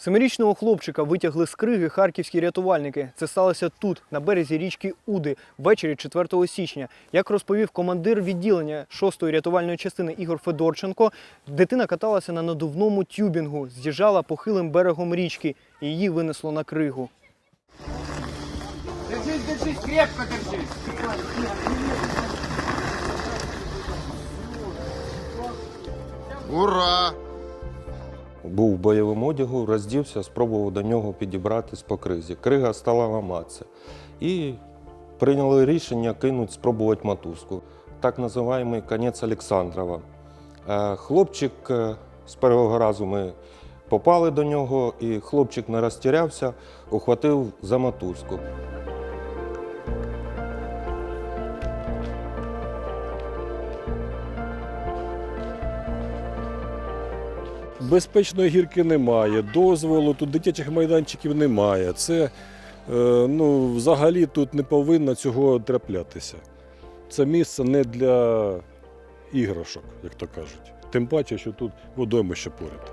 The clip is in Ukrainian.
Семирічного хлопчика витягли з криги харківські рятувальники. Це сталося тут, на березі річки Уди, ввечері 4 січня. Як розповів командир відділення 6-ї рятувальної частини Ігор Федорченко, дитина каталася на надувному тюбінгу, з'їжджала похилим берегом річки і її винесло на кригу. Держись, держись, крепко держись. Ура! Був в бойовому одягу, роздівся, спробував до нього підібратись по кризі. Крига стала ламатися. І прийняли рішення кинути, спробувати мотузку. Так називаємо конець Олександрова. Е, Хлопчик е, з першого разу ми попали до нього, і хлопчик не розтірявся, ухватив за мотузку. Безпечної гірки немає, дозволу, тут дитячих майданчиків немає. Це е, ну, взагалі тут не повинно цього траплятися. Це місце не для іграшок, як то кажуть. Тим паче, що тут водоймище поряд.